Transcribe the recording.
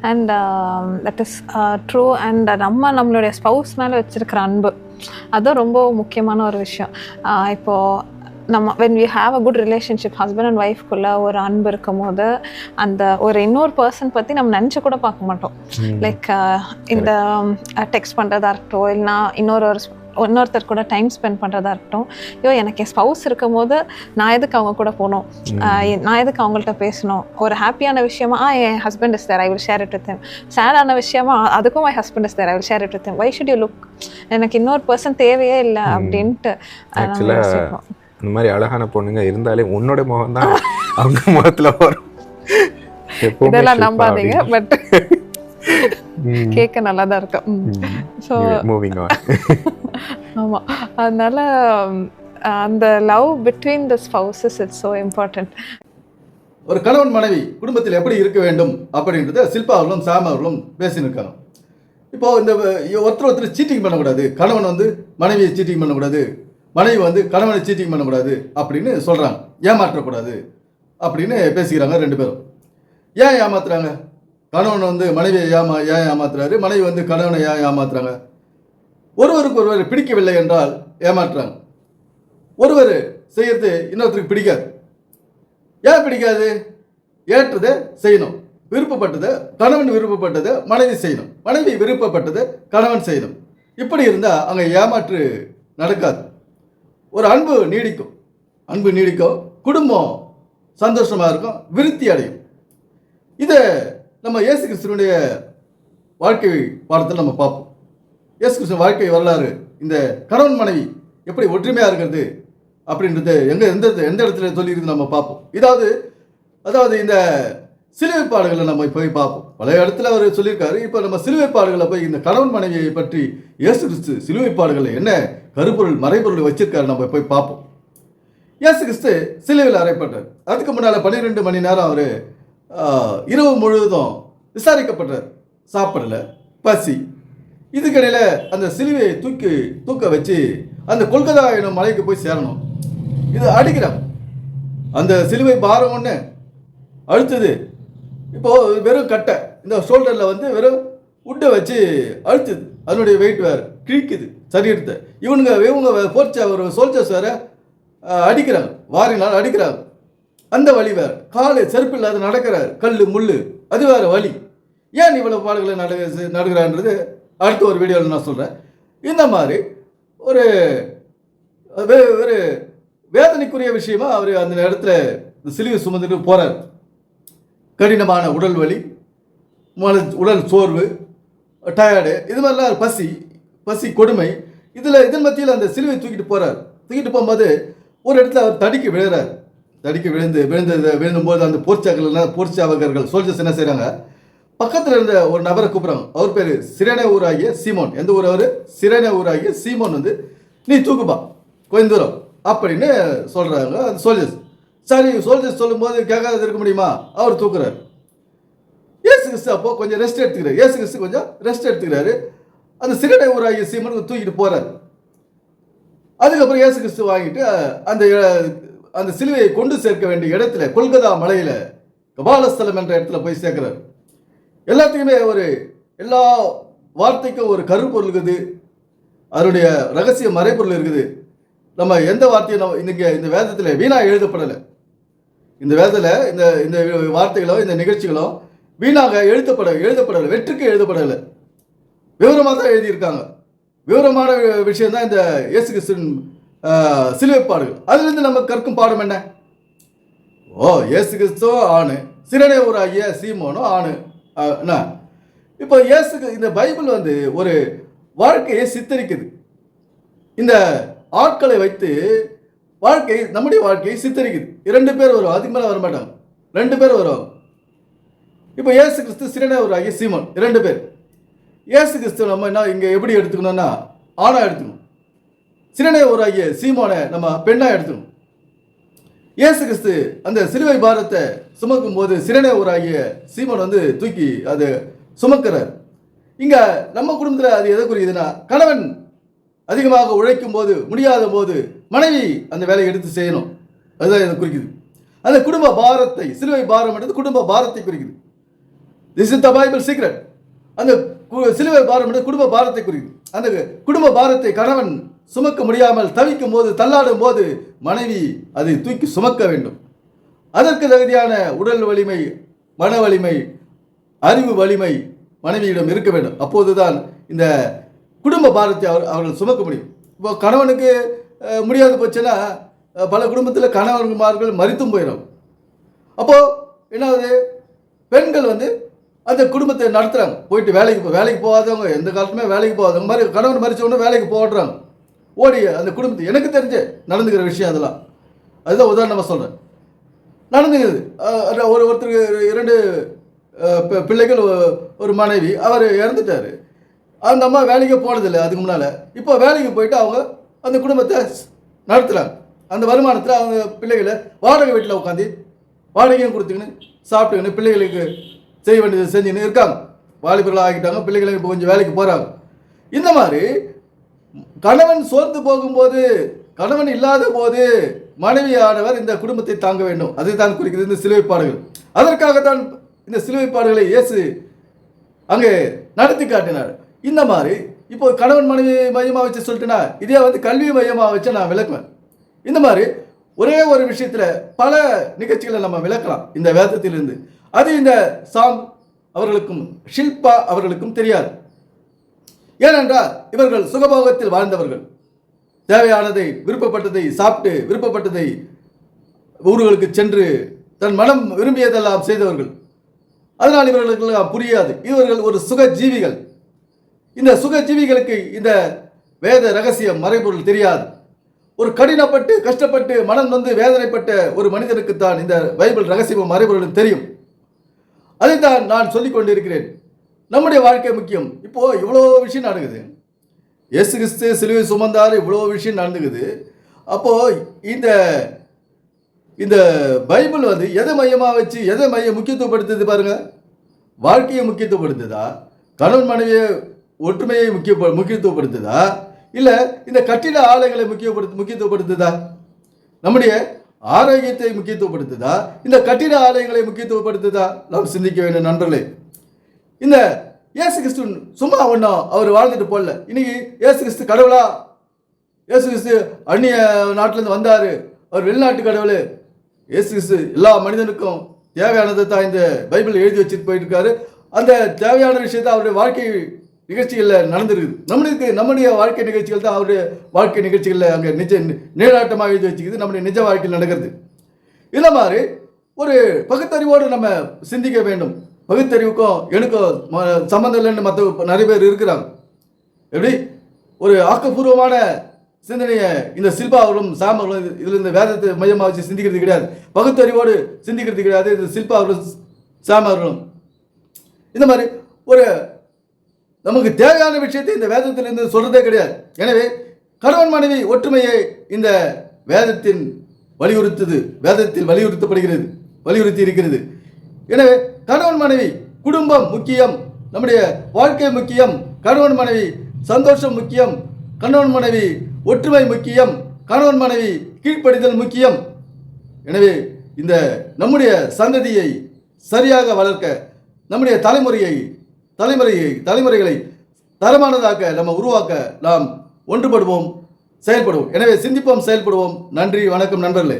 And that is true and நம்ம நம்மளுடைய spouse மேலே வச்சிருக்கிற அன்பு அதுவும் ரொம்ப முக்கியமான ஒரு விஷயம். ஆஹ் இப்போ நம்ம when we have a good relationship husband and ஒய்ஃப்குள்ள ஒரு அன்பு இருக்கும் போது அந்த ஒரு இன்னொரு பர்சன் பற்றி நம்ம நினச்சி கூட பார்க்க மாட்டோம். லைக் இந்த டெக்ஸ்ட் பண்ணுறதா இருக்கட்டும் இல்லைனா இன்னொரு ஒரு இன்னொருத்தர் கூட டைம் ஸ்பெண்ட் பண்ணுறதா இருக்கட்டும். ஐயோ எனக்கு என் ஸ்பவுஸ் இருக்கும் போது நான் எதுக்கு அவங்க கூட போகணும்? நான் எதுக்கு அவங்கள்ட்ட பேசணும்? ஒரு ஹாப்பியான விஷயமா ஆ என் husband is there I will share it with சேடான விஷயமா "ஆ, அதுக்கும் my husband is there I will share it with why should you look எனக்கு இன்னொரு பர்சன் தேவையே இல்லை அப்படின்ட்டு. இந்த மாதிரி அழகான பொண்ணுங்க இருந்தாலே உன்னோட முகம் தான் அவங்க முகத்துல வரும். இதெல்லாம் நம்பாதீங்க பட். கேட்க நல்லா தான் இருக்கும். ஸோ மூவிங் ஆன் ஆமாம் அதனால அந்த love between the spouses it's so important ஒரு கணவன் மனைவி குடும்பத்தில் எப்படி இருக்க வேண்டும் அப்படின்றத சில்பா அவர்களும் சாம் அவர்களும் பேசினிருக்காங்க இப்போ இந்த ஒருத்தர் ஒருத்தர் சீட்டிங் பண்ணக்கூடாது. கணவன் வந்து மனைவியை சீட்டிங் பண்ணக்கூடாது. மனைவி வந்து கணவனை சீட்டிங் பண்ணக்கூடாது அப்படின்னு சொல்கிறாங்க ஏமாற்றக்கூடாது அப்படின்னு பேசிக்கிறாங்க ரெண்டு பேரும். ஏன் ஏமாத்துறாங்க? கணவன் வந்து மனைவியை ஏமா ஏன் ஏமாத்துறாரு? மனைவி வந்து கணவனை ஏன் ஏமாத்துறாங்க? ஒருவருக்கு ஒருவர் பிடிக்கவில்லை என்றால் ஏமாற்றுறாங்க ஒருவர் செய்யறது இன்னொருத்தருக்கு பிடிக்காது. ஏன் பிடிக்காது? ஏற்றதை செய்யணும். விருப்பப்பட்டதை கணவன் விருப்பப்பட்டது மனைவி செய்யணும். மனைவி விருப்பப்பட்டது கணவன் செய்யணும். இப்படி இருந்தால் அங்கே ஏமாற்று நடக்காது. ஒரு அன்பு நீடிக்கும். அன்பு நீடிக்கும். குடும்பம் சந்தோஷமாக இருக்கும். விருத்தி அடையும். இதை நம்ம இயேசு கிறிஸ்துவனுடைய வாழ்க்கை பாடத்தில் நம்ம பார்ப்போம். இயேசு கிறிஸ்துவ வாழ்க்கை வரலாறு இந்த கணவன் மனைவி எப்படி ஒற்றுமையாக இருக்கிறது அப்படின்றது எங்கே எந்த எந்த இடத்துல சொல்லியிருந்து நம்ம பார்ப்போம். இதாவது அதாவது இந்த சிலுவைப்பாடுகளை நம்ம போய் பார்ப்போம். பல இடத்துல அவர் சொல்லியிருக்காரு இப்போ நம்ம சிலுவைப்பாடுகளை போய் இந்த கணவன் மனைவியை பற்றி இயேசு கிறிஸ்து சிலுவைப்பாடுகளை என்ன கருப்பொருள் மறைபொருள் வச்சிருக்காரு நம்ம போய் பார்ப்போம். இயேசு கிறிஸ்து சிலுவையில் அறைப்பட்டார். அதுக்கு முன்னால் பன்னிரெண்டு மணி நேரம் அவர் இரவு முழுவதும் விசாரிக்கப்பட்டார் சாப்பிடல பசி. இதுக்கிடையில் அந்த சிலுவையை தூக்கி தூக்க வச்சு அந்த கொல்கத்தா எனும் மலைக்கு போய் சேரணும். இது அடிக்கிறான் அந்த சிலுவை பாரம் ஒன்று அழுத்துது. இப்போ வெறும் கட்டை. இந்த ஷோல்டரில் வந்து வெறும் உட்டை வச்சு அழுத்துது. அதனுடைய வெயிட் வேறு கிழிக்குது சரீரத்தை. இவனுங்க இவங்க போர்ச்ச ஒரு சோல்ஜர்ஸ் வேறு அடிக்கிறாங்க. வாரினால் அடிக்கிறாங்க. அந்த வழி வேறு. காலு செருப்பு இல்லாத நடக்கிறார். கல் முள் அது வேற வழி. ஏன் இவ்வளோ பாடுகளை நடு நடுகிறான்றது அடுத்த ஒரு வீடியோவில் நான் சொல்கிறேன் இந்த மாதிரி ஒரு ஒரு வேதனைக்குரிய விஷயமா அவர் அந்த இடத்துல இந்த சிலுவை சுமந்துட்டு போகிறார் கடினமான உடல் வலி மன உடல் சோர்வு டயர்டு இது மாதிரிலாம் பசி பசி கொடுமை இதில் இதன் மத்தியில் அந்த சிலுவை தூக்கிட்டு போகிறார் தூக்கிட்டு போகும்போது ஒரு இடத்துல அவர் தடுக்கி விழுகிறார். தடிக்க விழுந்து விழுந்து விழுந்தும்போது அந்த போர்ச்சாக்கள் போர்ச்சாவகர்கள் சோல்ஜர்ஸ் என்ன செய்கிறாங்க பக்கத்தில் இருந்த ஒரு நபரை கூப்பிட்றாங்க. அவர் பேர் சிறனை ஊராகிய சீமோன். எந்த ஊர் அவர்? சிறனை ஊராகிய சீமோன் வந்து நீ தூக்குப்பா கொஞ்ச தூரம் அப்படின்னு சொல்கிறாங்க அந்த சோல்ஜர்ஸ் சரி சோல்ஜர்ஸ் சொல்லும்போது கேட்காத இருக்க முடியுமா? அவர் தூக்குறாரு. ஏசு கிறிஸ்து அப்போ கொஞ்சம் ரெஸ்ட் எடுத்துக்கிறாரு. ஏசு கிறிஸ்து கொஞ்சம் ரெஸ்ட் எடுத்துக்கிறாரு. அந்த சிறனை ஊராகிய சீமன் தூக்கிட்டு போகிறாரு அதுக்கப்புறம் ஏசு கிறிஸ்து வாங்கிட்டு அந்த அந்த சிலுவையை கொண்டு சேர்க்க வேண்டிய இடத்துல கொல்கத்தா மலையில கபாலஸ்தலம் என்ற இடத்துல போய் சேர்க்கிறார். எல்லாத்தையுமே ஒரு எல்லா வார்த்தைக்கும் ஒரு கருப்பொருள் இருக்குது. அதனுடைய ரகசிய மறைப்பொருள் இருக்குது. நம்ம எந்த வார்த்தையும் நம்ம இன்னைக்கு இந்த வேதத்தில் வீணாக எழுதப்படலை. இந்த வேதத்தில் இந்த இந்த வார்த்தைகளோ இந்த நிகழ்ச்சிகளோ வீணாக எழுதப்பட எழுதப்படலை வெற்றுக்கு எழுதப்படலை. விவரமாக தான் எழுதியிருக்காங்க. விவரமான விஷயம் தான் இந்த இயேசு கிறிஸ்துவின் சிலுவைப்பாடுகள் சிலுவை அதுலேருந்து நம்ம கற்கும் பாடம் என்ன? ஓ இயேசு கிறிஸ்துவோ ஆணு. சிறனை ஐயா சீமோனும் ஆணு. என்ன? இப்போ இயேசு இந்த பைபிள் வந்து ஒரு வாழ்க்கையை சித்தரிக்குது. இந்த ஆட்களை வைத்து வாழ்க்கை நம்முடைய வாழ்க்கையை சித்தரிக்குது. இரண்டு பேர் வரும் அதுக்கு மேலே வர மாட்டாங்க. ரெண்டு பேர் வருவாங்க இப்போ இயேசு கிறிஸ்து சிறனை ஊராகிய சீமோன். இரண்டு பேர். இயேசு கிறிஸ்து நம்ம என்ன இங்கே எப்படி எடுத்துக்கணும்னா ஆணாக எடுத்துக்கணும். சிறனை ஊராகிய சீமோனை நம்ம பெண்ணா எடுத்துக்கணும். இயேசு கிறிஸ்து அந்த சிலுவை பாரத்தை சுமக்கும் போது சிறனை ஊராகிய சீமோன் வந்து தூக்கி அது சுமக்கிறார். இங்க நம்ம குடும்பத்தில் அது எதை குறியுதுன்னா கணவன் அதிகமாக உழைக்கும் போது முடியாத போது மனைவி அந்த வேலையை எடுத்து செய்யணும். அதுதான் இதை குறிக்குது. அந்த குடும்ப பாரத்தை சிலுவை பாரம் என்றது குடும்ப பாரத்தை குறிக்குது. This is the Bible secret அந்த கு- சிலுவை பாரம் என்றது குடும்ப பாரத்தை குறிக்குது. அந்த குடும்ப பாரத்தை கணவன் சுமக்க முடியாமல் தவிக்கும் போது தள்ளாடும் போது மனைவி அதை தூக்கி சுமக்க வேண்டும். அதற்கு தகுதியான உடல் வலிமை மன வலிமை அறிவு வலிமை மனைவியிடம் இருக்க வேண்டும். அப்போதுதான் இந்த குடும்ப பாரத்தை அவர் அவர்கள் சுமக்க முடியும். இப்போ கணவனுக்கு முடியாது போச்சுன்னா பல குடும்பத்தில் கணவன்மார்கள் மறித்தும் போயிடும். அப்போது என்னாவது பெண்கள் வந்து அந்த குடும்பத்தை நடத்துகிறாங்க போயிட்டு வேலைக்கு வேலைக்கு போகாதவங்க எந்த காலத்துமே வேலைக்கு போகாதவங்க. மாதிரி கணவன் மறிச்ச வேலைக்கு போடுறாங்க ஓடி அந்த குடும்பத்தை எனக்கு தெரிஞ்ச நடந்துக்கிற விஷயம் அதெல்லாம். அதுதான் உதாரணமாக சொல்கிறேன் நடந்துக்குது. ஒரு ஒருத்தருக்கு இரண்டு பிள்ளைகள் ஒரு மனைவி அவர் இறந்துட்டார். அந்த அம்மா வேலைக்கு போனதில்லை அதுக்கு முன்னால். இப்போ வேலைக்கு போயிட்டு அவங்க அந்த குடும்பத்தை நடத்துகிறாங்க அந்த வருமானத்தில் அவங்க பிள்ளைகளை வாடகை வீட்டில் உட்காந்து வாடகையும் கொடுத்துக்கின்னு சாப்பிட்டுக்கின்னு பிள்ளைகளுக்கு செய்ய வேண்டியது செஞ்சுன்னு இருக்காங்க. வாலிபர்களாக ஆகிட்டாங்க பிள்ளைகளை இப்போ கொஞ்சம் வேலைக்கு போகிறாங்க இந்த மாதிரி கணவன் சோர்ந்து போகும்போது கணவன் இல்லாத போது மனைவியானவர் இந்த குடும்பத்தை தாங்க வேண்டும். அதை தான் குறிக்கிறது இந்த சிலுவைப்பாடுகள் அதற்காகத்தான் இந்த சிலுவைப்பாடுகளை இயேசு அங்கே நடத்தி காட்டினார். இந்த மாதிரி இப்போ கணவன் மனைவி மையமாக வச்சு சொல்லிட்டுனா இதே வந்து கல்வி மையமாக வச்சு நான் விளக்குவேன். இந்த மாதிரி ஒரே ஒரு விஷயத்தில் பல நிகழ்ச்சிகளை நம்ம விளக்கலாம் இந்த வேதத்திலிருந்து. அது இந்த சாம் அவர்களுக்கும் ஷில்பா அவர்களுக்கும் தெரியாது. ஏனென்றால் இவர்கள் சுகபோகத்தில் வாழ்ந்தவர்கள். தேவையானதை விருப்பப்பட்டதை சாப்பிட்டு விருப்பப்பட்டதை ஊர்களுக்கு சென்று தன் மனம் விரும்பியதெல்லாம் செய்தவர்கள். அதனால் இவர்களுக்கு புரியாது. இவர்கள் ஒரு சுக ஜீவிகள் இந்த சுக ஜீவிகளுக்கு இந்த வேத ரகசியம் மறைபொருள் தெரியாது. ஒரு கடினப்பட்டு கஷ்டப்பட்டு மனம் வந்து வேதனைப்பட்ட ஒரு மனிதனுக்குத்தான் இந்த பைபிள் ரகசியமும் மறைபொருளும் தெரியும். அதைத்தான் நான் சொல்லிக் கொண்டிருக்கிறேன். நம்முடைய வாழ்க்கை முக்கியம். இப்போ இவ்வளோ விஷயம் நடக்குது. இயேசு கிறிஸ்து சிலுவை சுமந்தார் இவ்வளோ விஷயம் நடந்துக்குது அப்போ இந்த இந்த பைபிள் வந்து எதை மையமாக வச்சு எதை மையம் முக்கியத்துவப்படுத்துது பாருங்க. வாழ்க்கையை முக்கியத்துவப்படுத்துதா? கணவன் மனைவியை ஒற்றுமையை முக்கிய முக்கியத்துவப்படுத்துதா? இல்லை இந்த கட்டிட ஆலைகளை முக்கியப்படுத்து முக்கியத்துவப்படுத்துதா? நம்முடைய ஆரோக்கியத்தை முக்கியத்துவப்படுத்துதா? இந்த கட்டிட ஆலயங்களை முக்கியத்துவப்படுத்துதா? நாம் சிந்திக்க வேண்டும் நண்பர்களே இந்த இயேசு கிறிஸ்து சும்மா ஒன்றும் அவர் வாழ்ந்துட்டு போடல இன்னைக்கு இயேசு கிறிஸ்து கடவுளா? இயேசு கிறிஸ்து அந்நிய நாட்டிலேருந்து வந்தார். அவர் வெளிநாட்டு கடவுள். இயேசு கிறிஸ்து எல்லா மனிதனுக்கும் தேவையானதை தான் இந்த பைபிள் எழுதி வச்சுட்டு போயிருக்காரு அந்த தேவையான விஷயத்தை அவருடைய வாழ்க்கை நிகழ்ச்சிகளில் நடந்திருக்குது. நம்மளுக்கு நம்முடைய வாழ்க்கை நிகழ்ச்சிகள் தான் அவருடைய வாழ்க்கை நிகழ்ச்சிகளில் அங்கே நிஜ நீராட்டமாக எழுதி வச்சுக்குது. நம்முடைய நிஜ வாழ்க்கையில் நடக்கிறது. இந்த மாதிரி ஒரு பகுத்தறிவோடு நம்ம சிந்திக்க வேண்டும். பகுத்தறிவுக்கும் எனக்கும் ம- சம்மந்தம் இல்லைன்னு மற்ற நிறைய பேர் இருக்கிறாங்க. எப்படி? ஒரு ஆக்கப்பூர்வமான சிந்தனையை இந்த சில்பா அவர்களும் சாம் அவர்களும் இந்த வேதத்தை மையமாக வச்சு சிந்திக்கிறது கிடையாது. பகுத்தறிவோடு சிந்திக்கிறது கிடையாது இந்த சில்பா அவர்களும் சாம் அவர்களும் இந்த மாதிரி ஒரு நமக்கு தேவையான விஷயத்தை இந்த வேதத்திலிருந்து சொல்கிறதே கிடையாது. எனவே கணவன் மனைவி ஒற்றுமையை இந்த வேதத்தின் வலியுறுத்துது வேதத்தில் வலியுறுத்தப்படுகிறது வலியுறுத்தி இருக்கிறது. எனவே கணவன் மனைவி குடும்பம் முக்கியம் நம்முடைய வாழ்க்கை முக்கியம் கணவன் மனைவி சந்தோஷம் முக்கியம் கணவன் மனைவி ஒற்றுமை முக்கியம் கணவன் மனைவி கீழ்ப்படிதல் முக்கியம். எனவே இந்த நம்முடைய சந்ததியை சரியாக வளர்க்க நம்முடைய தலைமுறையை தலைமுறையை தலைமுறைகளை தரமானதாக்க நம்ம உருவாக்க நாம் ஒன்றுபடுவோம் செயல்படுவோம். எனவே சிந்திப்போம் செயல்படுவோம். நன்றி வணக்கம் நண்பர்களே.